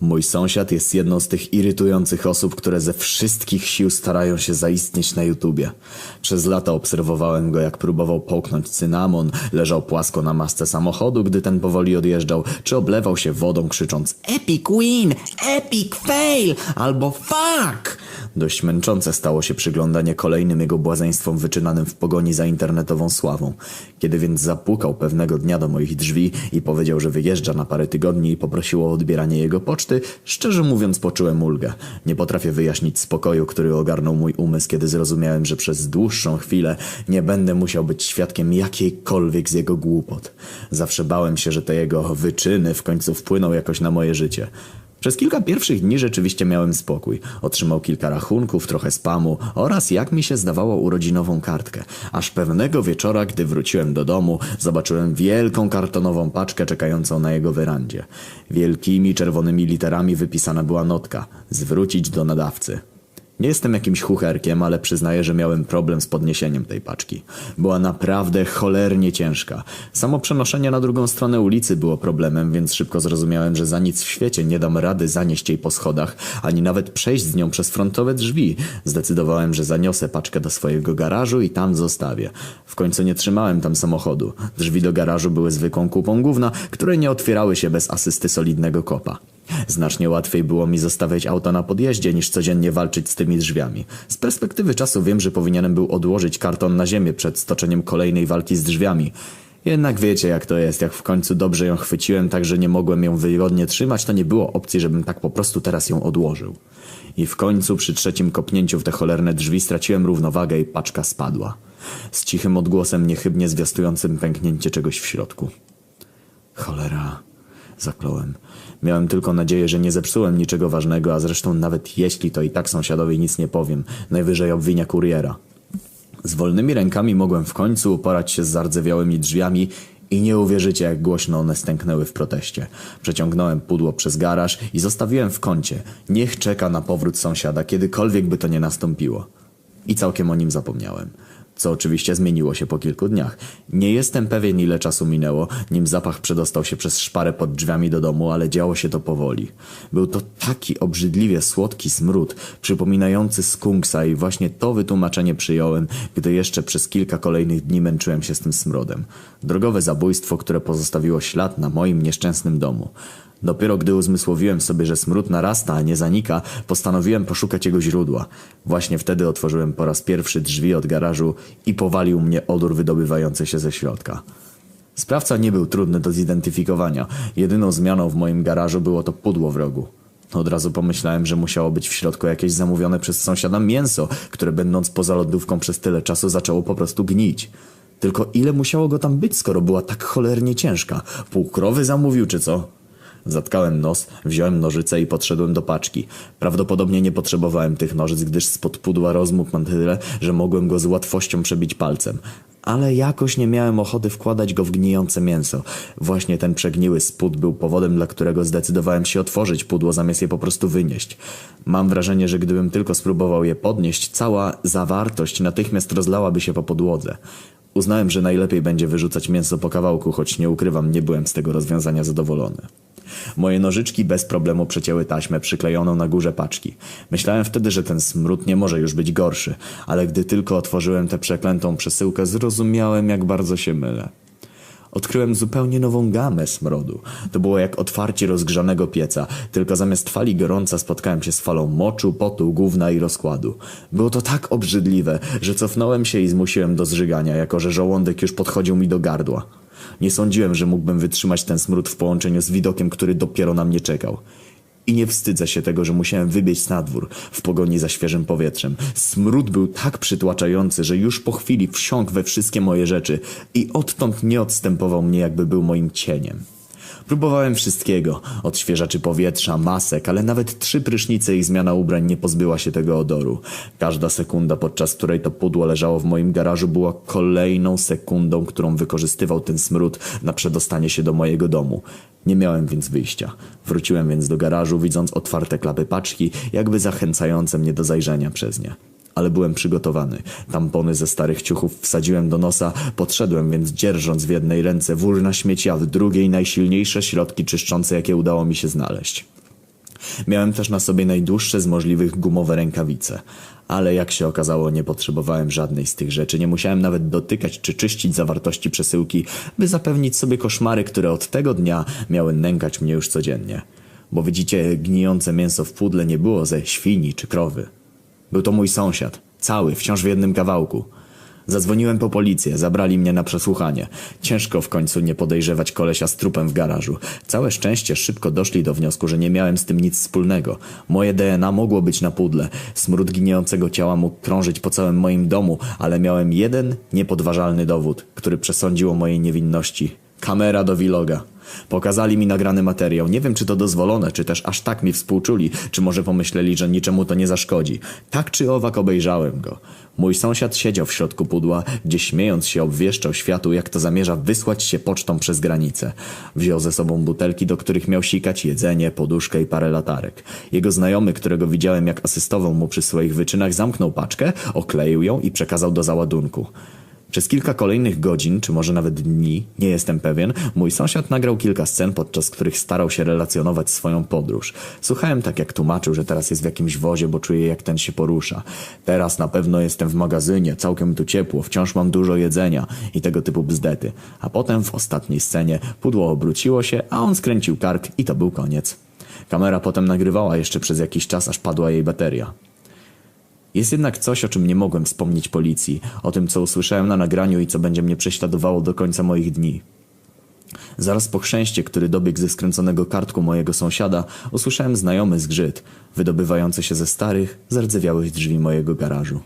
Mój sąsiad jest jedną z tych irytujących osób, które ze wszystkich sił starają się zaistnieć na YouTubie. Przez lata obserwowałem go, jak próbował połknąć cynamon, leżał płasko na masce samochodu, gdy ten powoli odjeżdżał, czy oblewał się wodą krzycząc Epic win! Epic fail! albo fuck! Dość męczące stało się przyglądanie kolejnym jego błazeństwom wyczynanym w pogoni za internetową sławą. Kiedy więc zapukał pewnego dnia do moich drzwi i powiedział, że wyjeżdża na parę tygodni i poprosił o odbieranie jego poczty, szczerze mówiąc poczułem ulgę. Nie potrafię wyjaśnić spokoju, który ogarnął mój umysł, kiedy zrozumiałem, że przez dłuższą chwilę nie będę musiał być świadkiem jakiejkolwiek z jego głupot. Zawsze bałem się, że te jego wyczyny w końcu wpłyną jakoś na moje życie. Przez kilka pierwszych dni rzeczywiście miałem spokój. Otrzymał kilka rachunków, trochę spamu oraz, jak mi się zdawało, urodzinową kartkę. Aż pewnego wieczora, gdy wróciłem do domu, zobaczyłem wielką kartonową paczkę czekającą na jego werandzie. Wielkimi czerwonymi literami wypisana była notka. Zwrócić do nadawcy. Nie jestem jakimś chucherkiem, ale przyznaję, że miałem problem z podniesieniem tej paczki. Była naprawdę cholernie ciężka. Samo przenoszenie na drugą stronę ulicy było problemem, więc szybko zrozumiałem, że za nic w świecie nie dam rady zanieść jej po schodach, ani nawet przejść z nią przez frontowe drzwi. Zdecydowałem, że zaniosę paczkę do swojego garażu i tam zostawię. W końcu nie trzymałem tam samochodu. Drzwi do garażu były zwykłą kupą gówna, które nie otwierały się bez asysty solidnego kopa. Znacznie łatwiej było mi zostawiać auto na podjeździe, niż codziennie walczyć z tymi drzwiami. Z perspektywy czasu wiem, że powinienem był odłożyć karton na ziemię przed stoczeniem kolejnej walki z drzwiami. Jednak wiecie jak to jest, jak w końcu dobrze ją chwyciłem, tak że nie mogłem ją wygodnie trzymać, to nie było opcji, żebym tak po prostu teraz ją odłożył. I w końcu przy trzecim kopnięciu w te cholerne drzwi straciłem równowagę i paczka spadła. Z cichym odgłosem niechybnie zwiastującym pęknięcie czegoś w środku. Cholera zakląłem. Miałem tylko nadzieję, że nie zepsułem niczego ważnego, a zresztą nawet jeśli, to i tak sąsiadowi nic nie powiem. Najwyżej obwinia kuriera. Z wolnymi rękami mogłem w końcu uporać się z zardzewiałymi drzwiami i nie uwierzycie, jak głośno one stęknęły w proteście. Przeciągnąłem pudło przez garaż i zostawiłem w kącie. Niech czeka na powrót sąsiada, kiedykolwiek by to nie nastąpiło. I całkiem o nim zapomniałem co oczywiście zmieniło się po kilku dniach. Nie jestem pewien ile czasu minęło, nim zapach przedostał się przez szparę pod drzwiami do domu, ale działo się to powoli. Był to taki obrzydliwie słodki smród, przypominający skunksa i właśnie to wytłumaczenie przyjąłem, gdy jeszcze przez kilka kolejnych dni męczyłem się z tym smrodem. Drogowe zabójstwo, które pozostawiło ślad na moim nieszczęsnym domu. Dopiero gdy uzmysłowiłem sobie, że smród narasta, a nie zanika, postanowiłem poszukać jego źródła. Właśnie wtedy otworzyłem po raz pierwszy drzwi od garażu i powalił mnie odór wydobywający się ze środka. Sprawca nie był trudny do zidentyfikowania. Jedyną zmianą w moim garażu było to pudło w rogu. Od razu pomyślałem, że musiało być w środku jakieś zamówione przez sąsiada mięso, które będąc poza lodówką przez tyle czasu zaczęło po prostu gnić. Tylko ile musiało go tam być, skoro była tak cholernie ciężka? Pół krowy zamówił, czy co? Zatkałem nos, wziąłem nożyce i podszedłem do paczki. Prawdopodobnie nie potrzebowałem tych nożyc, gdyż spod pudła rozmógł na tyle, że mogłem go z łatwością przebić palcem. Ale jakoś nie miałem ochoty wkładać go w gnijące mięso. Właśnie ten przegniły spód był powodem, dla którego zdecydowałem się otworzyć pudło, zamiast je po prostu wynieść. Mam wrażenie, że gdybym tylko spróbował je podnieść, cała zawartość natychmiast rozlałaby się po podłodze. Uznałem, że najlepiej będzie wyrzucać mięso po kawałku, choć nie ukrywam, nie byłem z tego rozwiązania zadowolony. Moje nożyczki bez problemu przecięły taśmę przyklejoną na górze paczki. Myślałem wtedy, że ten smród nie może już być gorszy, ale gdy tylko otworzyłem tę przeklętą przesyłkę, zrozumiałem, jak bardzo się mylę. Odkryłem zupełnie nową gamę smrodu. To było jak otwarcie rozgrzanego pieca, tylko zamiast fali gorąca spotkałem się z falą moczu, potu, gówna i rozkładu. Było to tak obrzydliwe, że cofnąłem się i zmusiłem do zżygania, jako że żołądek już podchodził mi do gardła. Nie sądziłem, że mógłbym wytrzymać ten smród w połączeniu z widokiem, który dopiero na mnie czekał. I nie wstydzę się tego, że musiałem wybiec na dwór w pogoni za świeżym powietrzem. Smród był tak przytłaczający, że już po chwili wsiąkł we wszystkie moje rzeczy i odtąd nie odstępował mnie, jakby był moim cieniem. Próbowałem wszystkiego. Odświeżaczy powietrza, masek, ale nawet trzy prysznice i zmiana ubrań nie pozbyła się tego odoru. Każda sekunda, podczas której to pudło leżało w moim garażu, była kolejną sekundą, którą wykorzystywał ten smród na przedostanie się do mojego domu. Nie miałem więc wyjścia. Wróciłem więc do garażu, widząc otwarte klapy paczki, jakby zachęcające mnie do zajrzenia przez nie ale byłem przygotowany. Tampony ze starych ciuchów wsadziłem do nosa, podszedłem więc dzierżąc w jednej ręce wór na śmieci, a w drugiej najsilniejsze środki czyszczące, jakie udało mi się znaleźć. Miałem też na sobie najdłuższe z możliwych gumowe rękawice. Ale jak się okazało, nie potrzebowałem żadnej z tych rzeczy. Nie musiałem nawet dotykać czy czyścić zawartości przesyłki, by zapewnić sobie koszmary, które od tego dnia miały nękać mnie już codziennie. Bo widzicie, gnijące mięso w pudle nie było ze świni czy krowy. Był to mój sąsiad, cały, wciąż w jednym kawałku. Zadzwoniłem po policję, zabrali mnie na przesłuchanie. Ciężko w końcu nie podejrzewać kolesia z trupem w garażu. Całe szczęście szybko doszli do wniosku, że nie miałem z tym nic wspólnego. Moje DNA mogło być na pudle. Smród giniącego ciała mógł krążyć po całym moim domu, ale miałem jeden niepodważalny dowód, który przesądził o mojej niewinności. Kamera do vloga. Pokazali mi nagrany materiał. Nie wiem, czy to dozwolone, czy też aż tak mi współczuli, czy może pomyśleli, że niczemu to nie zaszkodzi. Tak czy owak obejrzałem go. Mój sąsiad siedział w środku pudła, gdzie śmiejąc się obwieszczał światu, jak to zamierza wysłać się pocztą przez granicę. Wziął ze sobą butelki, do których miał sikać jedzenie, poduszkę i parę latarek. Jego znajomy, którego widziałem jak asystował mu przy swoich wyczynach, zamknął paczkę, okleił ją i przekazał do załadunku. Przez kilka kolejnych godzin, czy może nawet dni, nie jestem pewien, mój sąsiad nagrał kilka scen, podczas których starał się relacjonować swoją podróż. Słuchałem tak, jak tłumaczył, że teraz jest w jakimś wozie, bo czuje, jak ten się porusza. Teraz na pewno jestem w magazynie, całkiem tu ciepło, wciąż mam dużo jedzenia i tego typu bzdety. A potem w ostatniej scenie pudło obróciło się, a on skręcił kark i to był koniec. Kamera potem nagrywała jeszcze przez jakiś czas, aż padła jej bateria. Jest jednak coś, o czym nie mogłem wspomnieć policji, o tym, co usłyszałem na nagraniu i co będzie mnie prześladowało do końca moich dni. Zaraz po chrzęście, który dobiegł ze skręconego kartku mojego sąsiada, usłyszałem znajomy zgrzyt, wydobywający się ze starych, zardzewiałych drzwi mojego garażu.